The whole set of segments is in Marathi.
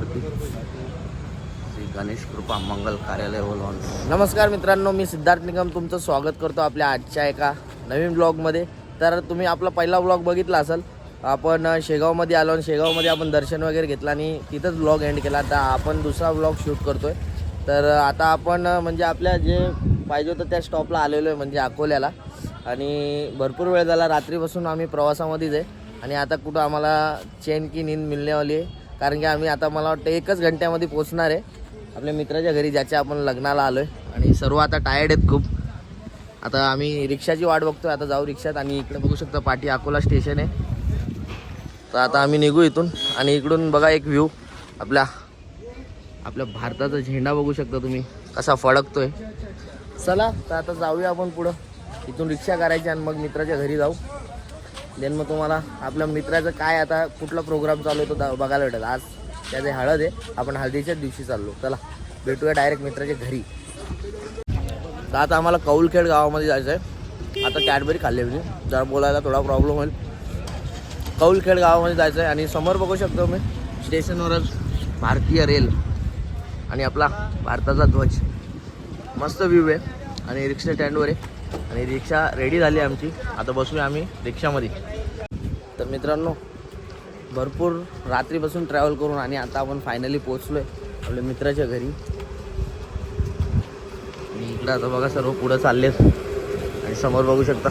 आलो श्री गणेश कृपा मंगल कार्यालय हॉल नमस्कार मित्रांनो मी सिद्धार्थ निगम. तुमचं स्वागत करतो आपल्या आजच्या एका नवीन ब्लॉगमध्ये तर तुम्ही आपला पहिला ब्लॉग बघितला असेल. आपण शेगावमध्ये आलो आणि शेगावमध्ये आपण दर्शन वगैरे घेतलं आणि तिथंच ब्लॉग एंड केला. तर आपण दुसरा ब्लॉग शूट करतो आहे तर आता आपण म्हणजे आपल्या जे पाहिजे होतं त्या स्टॉपला आलेलो आहे म्हणजे अकोल्याला. आणि भरपूर वेळ झाला रात्रीपासून आम्ही प्रवासामध्येच आहे. आणि आता कुठं आम्हाला चेन की नींद मिळण्यावाली आहे. कारण की आम्ही आता मला वाटतं एकच घंट्यामध्ये पोचणार आहे. आपल्या मित्राच्या घरी ज्याच्या आपण लग्नाला आलो आहे आणि सर्व आता टायर्ड आहेत खूप. आता आम्ही रिक्षाची वाट बघतोय. आता जाऊ रिक्षात आणि इकडे बघू शकतो पाठी अकोला स्टेशन आहे. तर आता आम्ही निघू इथून. आणि इकडून बघा एक व्ह्यू आपल्या आपल्या भारताचा झेंडा बघू शकता तुम्ही. कसा फडकतोय. चला तर आता जाऊया आपण पुढं. इथून रिक्षा करायची आणि मग मित्राच्या घरी जाऊ. देन मग तुम्हाला आपल्या मित्राचं काय आता कुठला प्रोग्राम चालू आहे तो बघायला भेटेल. आज त्याचे हळद आहे. आपण हळदीच्याच दिवशी चाललो. चला भेटूया डायरेक्ट मित्राच्या घरी. तर आता आम्हाला कौलखेड गावामध्ये जायचं आहे आता कॅडबरी खाल्ली होती जरा बोलायला थोडा प्रॉब्लेम होईल. कौलखेड गावामध्ये जायचं आहे आणि समोर बघू शकतो मी. स्टेशनवरच भारतीय रेल आणि आपला भारताचा ध्वज. मस्त व्ह्यू आहे. आणि रिक्षा स्टँडवर आहे. आणि रिक्षा रेडी झाली आहे आमची. आता बसूया आम्ही रिक्षामध्ये. तर मित्रांनो भरपूर रात्रीपासून ट्रॅव्हल करून आणि आता आपण फायनली पोचलो आहे आपल्या मित्राच्या घरी. आणि इकडं आता बघा सर्व पुढं चाललेत. आणि समोर बघू शकता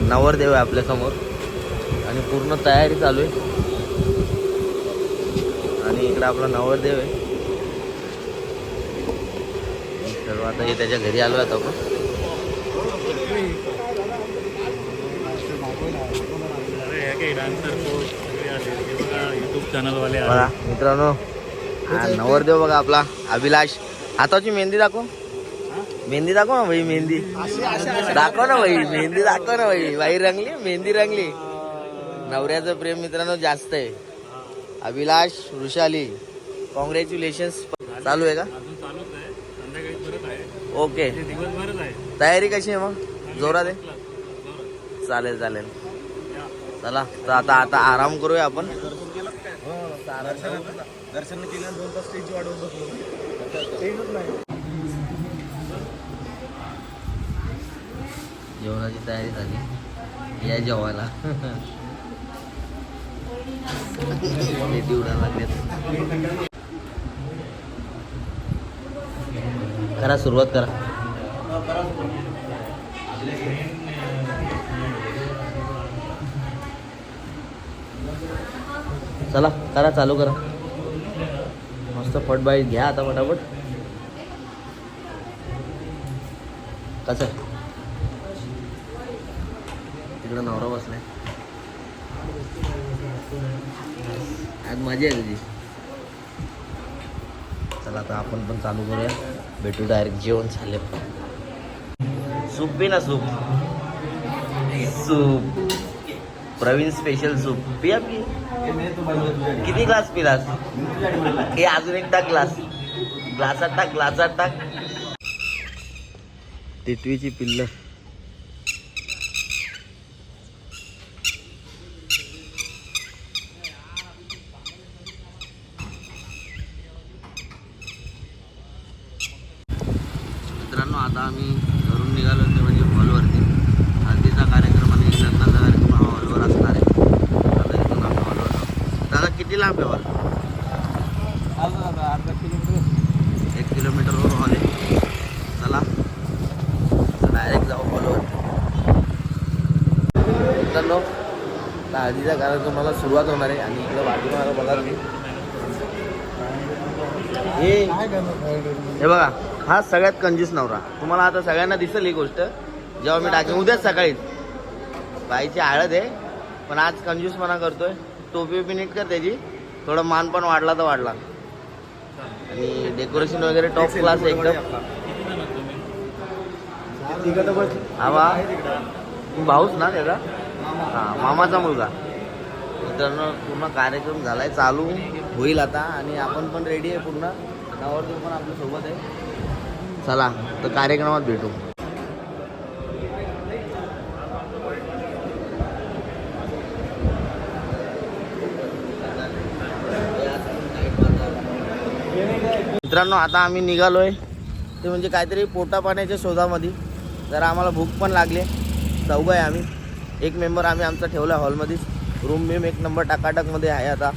नवरदेव आहे आपल्यासमोर. आणि पूर्ण तयारी चालू आहे. आणि इकडं आपला नवरदेव आहे. सर्व आता हे त्याच्या घरी आलो आता आपण. युट्यूब चॅनल वाले बघा मित्रांनो हा नवरदेव बघा आपला अभिलाष. हाताची मेहंदी दाखव. मेहंदी दाखव ना भाई मेहंदी. दाखव ना भाई मेहंदी दाखव ना भाई. बाई रंगली मेहंदी रंगली. नवऱ्याचं प्रेम मित्रांनो जास्त आहे. अभिलाष वृषाली कॉंग्रॅच्युलेशन्स चालू आहे का? अजून चालूच आहे. संध्याकाळी परत आहे. ओके ते दिवसभरच आहे. तयारी कशी आहे मग? जोरात आहे? चालेल चालेल. चला तर आता आता आराम करूया आपण. दर्शन केलं दोन तास स्टेज वाढवून बसलो जेवणाची तयारी झाली. या जेवायला. रेती करा सुरुवात करा. चला करा चालू करा. मस्त फटबाई घ्या आता फटाफट कसं? तिकडं नवरा बसलाय. आज मजा आहे तुझी. चला आता आपण पण चालू करूया. भेटू डायरेक्ट जेवण झाले. सूप पी ना soup. Soup. Praveen special soup. पिया पी किती ग्लास पिलास? हे अजून एक टाक ग्लास ग्लासात टाक ग्लासात टाक टिटवीची पिल्लं मित्रांनो आता आम्ही घरून निघालो ते म्हणजे हॉलवरती हळदीचा कार्यक्रम आणि लग्नाचा कार्यक्रम हा हॉलवर असणार आहे आता इथून आम्ही हॉलवर जाऊ. दादा किती लांब आहे हॉल अर्धा किलोमीटर एक किलोमीटरवर हॉल आहे चला डायरेक्ट जाऊ हॉलवर मित्रांनो हळदीचा कार्यक्रमाला सुरुवात होणार आहे आणि इकडं वाटून बघा हे हे बघा हा सगळ्यात कंजूस नवरा. तुम्हाला आता सगळ्यांना दिसेल ही गोष्ट. जेव्हा मी टाकेन उद्याच सकाळीच. बाईची हळद आहे पण आज कंजूसपणा करतोय. टोपी बिपी नीट कर त्याची. थोडं मान पण वाढला तर वाढला. आणि डेकोरेशन वगैरे टॉप क्लास आहे एकदम. हा वा तू भाऊच ना त्याचा? हा मामाचा मुलगा. मित्रांनो पूर्ण कार्यक्रम झाला आहे चालू होईल आता आणि आपण पण रेडी आहे पूर्ण. नवरदेव पण आपल्यासोबत आहे. चला तर कार्यक्रमात भेटू. मित्रांनो आता आम्ही निघालो आहे ते म्हणजे काहीतरी पोटा पाण्याच्या शोधामध्ये. जरा आम्हाला भूक पण लागली. चौघ आहे आम्ही. एक मेंबर आम्ही आमचा ठेवला हॉलमध्येच रूम बीम एक नंबर टाकाटाकमध्ये आहे आता.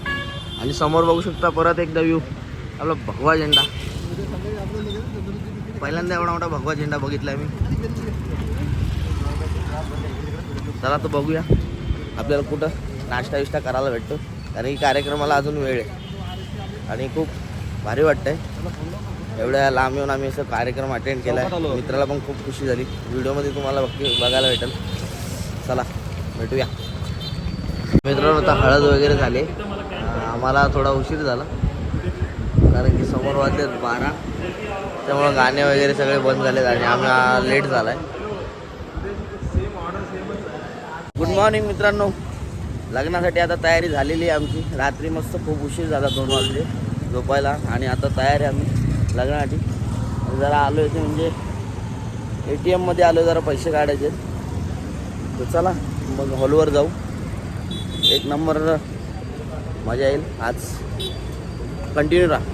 आणि समोर बघू शकता परत एकदा व्ह्यू आपला भगवा झेंडा. पहिल्यांदा एवढा मोठा भगवा झेंडा बघितला मी. चला तो बघूया. आपल्याला कुठं नाश्ता विष्टा करायला भेटतो. कारण की कार्यक्रमाला अजून वेळ आहे. आणि खूप भारी वाटतंय. एवढ्या लांब येऊन आम्ही असं कार्यक्रम अटेंड केला आहे मित्राला पण खूप खुशी झाली. व्हिडिओमध्ये तुम्हाला बघ- बघायला भेटेल. चला भेटूया. मित्रांनो आता हळद वगैरे झाले. आम्हाला थोडा उशीर झाला. कारण की समोर वाजले बारा. त्यामुळं गाणे वगैरे सगळे बंद झालेत आणि आम्ही लेट झाला आहे गुड मॉर्निंग मित्रांनो. लग्नासाठी आता तयारी झालेली आहे आमची. रात्री मस्त खूप उशीर झाला दोन वाजले झोपायला आणि आता तयार आहे आम्ही लग्नासाठी. जरा आलो आहे ते म्हणजे ए टी एममध्ये आलो जरा पैसे काढायचे. तर चला मग हॉलवर जाऊ. एक नंबर मजा येईल. आज कंटिन्यू राहा.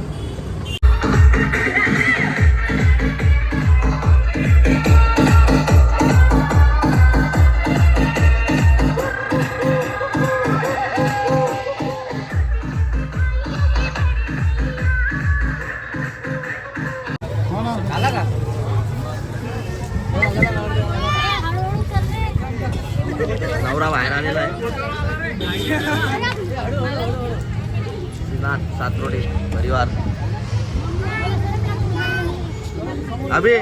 का नवरा बाहेर आलेला आहे. श्रीनाथ सातरोडे परिवार. अभि!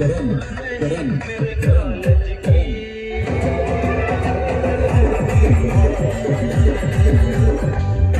गरम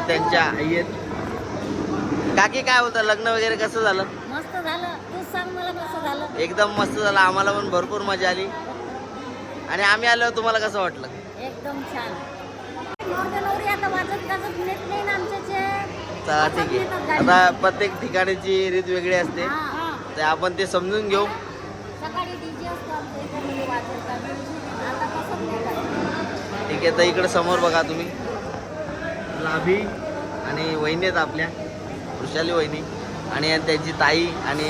त्यांच्या आई आहेत काकी काय होतं? लग्न वगैरे कसं झालं? मस्त झालं. तू सांग मला कसं झालं. एकदम मस्त झालं. आम्हाला पण भरपूर मजा आली. आणि आम्ही आलो तुम्हाला कसं वाटलं? एकदम छान. चला ठीक आहे. आता प्रत्येक ठिकाणीची रीत वेगळी असते हा, हा. ते आपण ते समजून घेऊ. ठीक आहे तर इकडे समोर बघा तुम्ही. लाभी आणि वहिनी आहेत आपल्या वृषाली वहिनी. आणि त्यांची ताई आणि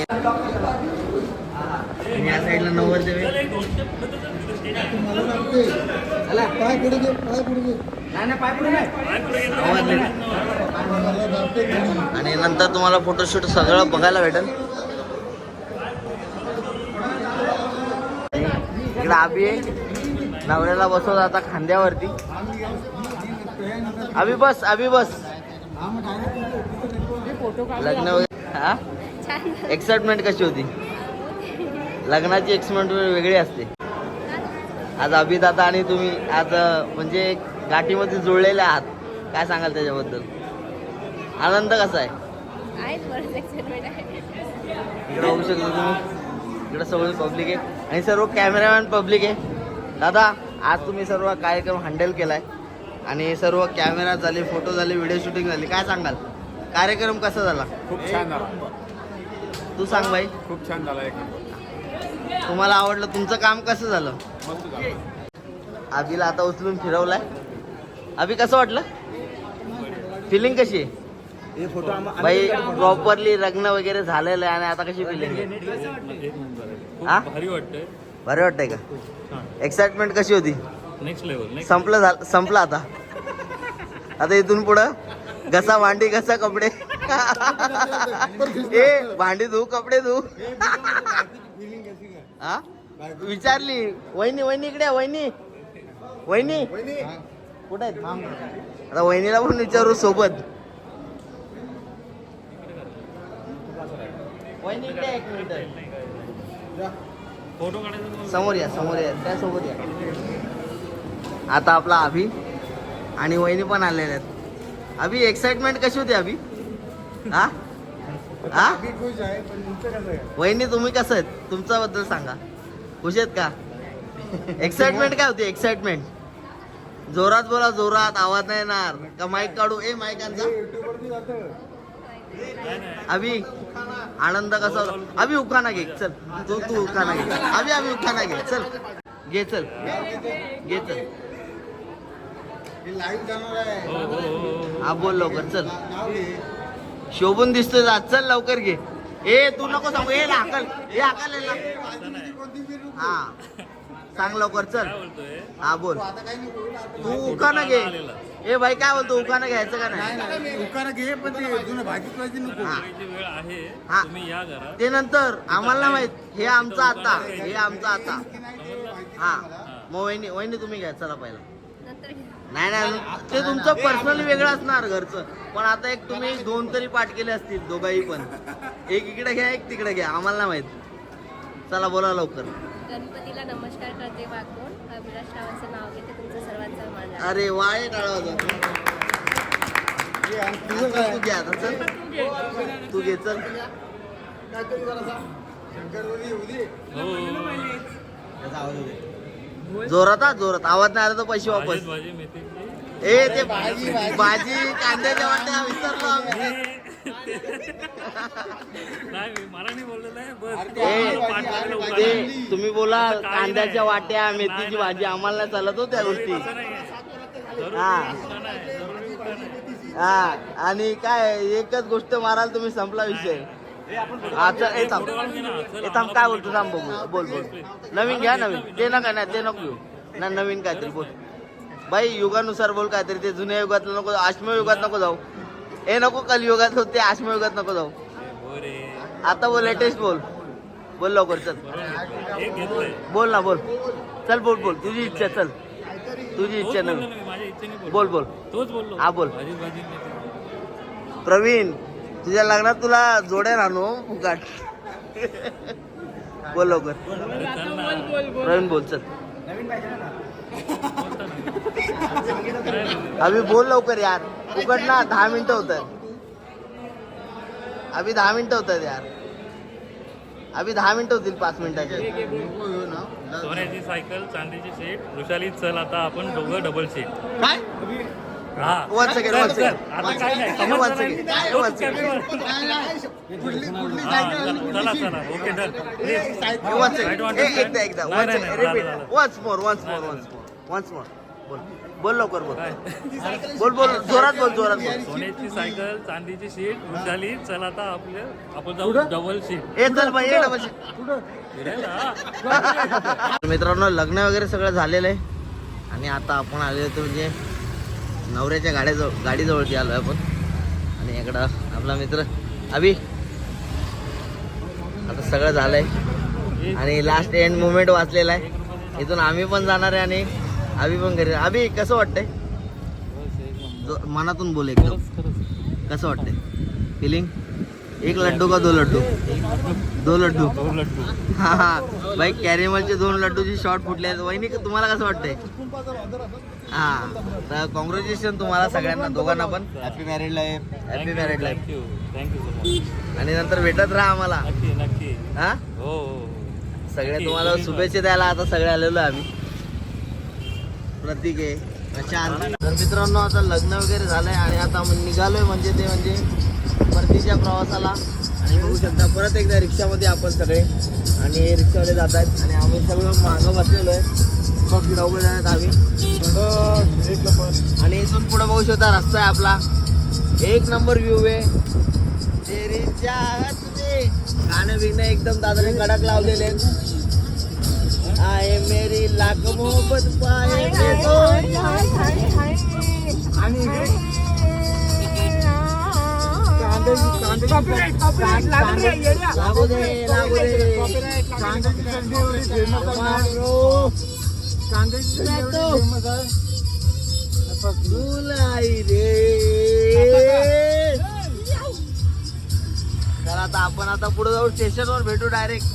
या साईडला नवरदेव नाही. आणि नंतर तुम्हाला फोटोशूट सगळं बघायला भेटेल. इकडे आबी आहे नवऱ्याला बसवत आता खांद्यावरती. अभि बस अभि बस। लग्न वगैरे हा? एक्साइटमेंट कशी होती? लग्नाची एक्साइटमेंट वेगळी असते. आज अभि दादा आणि तुम्ही आज म्हणजे गाठीमध्ये जुळलेले आहात. काय सांगाल त्याच्याबद्दल? आनंद कसा आहे? आहे. इकडे बघू शकतो तुम्ही. इकडे सगळी पब्लिक आहे. आणि सर्व कॅमेरामॅन पब्लिक आहे. दादा आज तुम्ही सर्व कार्यक्रम हँडल केलाय. आणि सर्व कॅमेरा झाले फोटो झाले व्हिडिओ शूटिंग झाली. काय सांगाल? कार्यक्रम कसा झाला? खूप छान झाला. तू सांग भाई खूप छान झाला एक नंबर. तुम्हाला आवडलं तुमचं काम कसं झालं? मस्त झाला. अभिला आता उचलून फिरवलाय. अभि कसं वाटलं? फिलिंग कशी आहे? भाई प्रॉपरली लग्न वगैरे झालेलं आहे आणि आता कशी फिलिंग आहे? हा? भारी वाटतंय. का? एक्साइटमेंट कशी होती? नेक्स्ट लेवल संपलं झालं संपलं आता. आता इथून पुढं घसा भांडी घसा कपडे. ए भांडी धू कपडे धू. हा विचारली वहिनी वहिनी इकडे वहिनी. वहिनी. कुठे आता वहिनीला पण विचारू सोबत. वहिनी इकडे आहे, एक मिनिट. फोटो काढायचा समोर या समोर या त्यासोबत या. आता आपला अभि आणि वहिनी पण आलेल्या आहेत. अभि एक्साइटमेंट कशी होती अभि? हा? हा? वहिनी तुम्ही कसं आहेत? तुमच्या बद्दल सांगा. खुश आहेत का? एक्साइटमेंट काय होती? एक्साइटमेंट जोरात बोला जोरात. आवाज नाही येणार. का माईक काढू? ए माईक आणजा अभि आनंद कसा होता? अभि उखाना घे. चल. तू तू उखाना घे. अभि अभि उखाना घे. चल. घे चल. घे चल. हो हो हो हा बोल लवकर चल. शोभून दिसतोय आज चल लवकर घे. ए तू नको सांगू ए हाकल ए हाकल. हा. सांग लवकर चल. हा बोल. तू उखाना घे. ए भाई काय बोलतो? उखाना घ्यायचं का नाही? उकारा घे पण ते जुनं भाजी पाहिजे नको. हा. वेळ आहे. हा. या ते नंतर आम्हाला नाही माहीत. हे आमचं आता. हे आमचं आता. हा. मग वहिनी वहिनी तुम्ही घ्या. चला पहिला. नाही नाही ते तुमचं पर्सनली वेगळं असणार घरचं. पण आता एक तुम्ही दोन तरी पाठ केले असतील दोघाही पण. एक इकडे घ्या एक तिकडे घ्या. आम्हाला नाही माहीत. चला बोला लवकर. गणपतीला नमस्कार करते वाकून अभिलाष रावांचं नाव घेते तुमचं सर्वांचा माझा अरे वाय टाळा तू घ्या आता चल. तू घे. चल. हो. जोरात हा जोरात. आवाज नाही आला तर पैसे वापस. भाजी भाजी मेथीची ए ते भाजी भाजी. कांद्याच्या वाट्या विसरलो आम्ही. नाही मी मला नाही बोललेलं आहे बस ए, पाठ करायला उभा ते. तुम्ही बोला कांद्याच्या. वाट्या मेथीची भाजी आम्हाला नाही चालत हो त्या गोष्टी. असं नाही. आहे. जरुरी हा. उठाणं आहे, जरुरी उठाणं आहे. हा. आणि काय एकच गोष्ट माराल तुम्ही संपला विषय. हा ए थांब. ए थांब काय बोलतो थांब बघू. बोल बोल. नवीन घ्या नवीन. ते नका नाही ते नको घेऊ. ना नवीन काहीतरी बोल. बाई युगानुसार बोल काहीतरी. ते जुन्या युगातलं नको आश्म युगात नको जाऊ. हे नको कलयुगात ते आश्म नको जाऊ. आता बोल लेटेस्ट बोल. बोल लवकर चल. बोल ना बोल. चल बोल बोल. तुझी इच्छा चल. तुझी इच्छा नवीन बोल बोल. हा, बोल. प्रवीण. तुझ्या लग्नात तुला जोड्या राहणो फुकाट बोल लवकर. अरे चल ना. प्रवीण बोल चल. अभि बोल लवकर यार. उघड ना दहा मिनिटं होतात अभि दहा मिनिटं होतात यार. अभि दहा मिनिटं होतील पाच मिनिटाचे. सोन्याची सायकल चांदीची सीट वृषाली चल आता आपण दोघं डबल सीट काय? हा. वन सेकंड वन चल, सेकंड चल. आता काय नाही. वन समजलं सेकंड नाही? वन तो सेकंड कॅमेरा- हा, चला चला okay done. Please. One Try to second understand. एकदा एकदा. नाही, वन नाही, सेकंड नाही, रिपीट झालं, झालं. Once more once more once more once more बोल. बोल लवकर बोल. बोल बोल. जोरात बोल जोरात बोल. सोन्याची सायकल चांदीची सीट वृषाली. चल आता आपल्या आपण जाऊ डबल सीट ए चल बाई ये डबल मित्रांनो लग्न वगैरे सगळं झालेलं आहे. आणि आता आपण आले होतो म्हणजे नवऱ्याच्या गाड्याजवळ गाडीजवळती आलो आपण. आणि इकडं आपला मित्र अभि. आता सगळं झालंय. आणि लास्ट एंड मुमेंट वाचलेला आहे. इथून आम्ही पण जाणार आहे आणि अभि पण घरी. अभि कसं वाटतंय? मनातून बोल एकदम. कसं वाटतंय? फिलिंग एक लड्डू का दो लड्डू? दो लड्डू. हा हा बाई कॅरेमलचे दोन लड्डूची शॉर्ट फुटले आहेत. वहिनी तुम्हाला कसं वाटतंय? हा. तर कॉंग्रॅच्युलेशन तुम्हाला सगळ्यांना दोघांना पण. Happy married life happy married life thank you आणि नंतर भेटत राहा आम्हाला. नक्की नक्की. हा? हो हो, सगळे नक्की, तुम्हाला तुम्ही शुभेच्छा द्यायला आता सगळे आलेलो आहे आम्ही. प्रतीक आहे. तर मित्रांनो आता लग्न वगैरे झालंय आणि आता आम्ही निघालोय म्हणजे ते म्हणजे परतीच्या प्रवासाला. आणि बघू शकता परत एकदा रिक्षामध्ये आपण सगळे आणि रिक्षावाले जात आहेत. आणि आम्ही सगळं मागं बसलेलो आहे. बघ चौघ जण आहेत आम्ही. आणि इथून पुढे बघू शकता रस्ता आहे आपला. एक नंबर व्ह्यू आहे. गाणं बिणं एकदम दादाने कडक लावलेले आए मेरी लाख मोहब्बत पाए में तो. लागू दे लागू दे रे. आता आपण आता पुढे जाऊ स्टेशनवर भेटू डायरेक्ट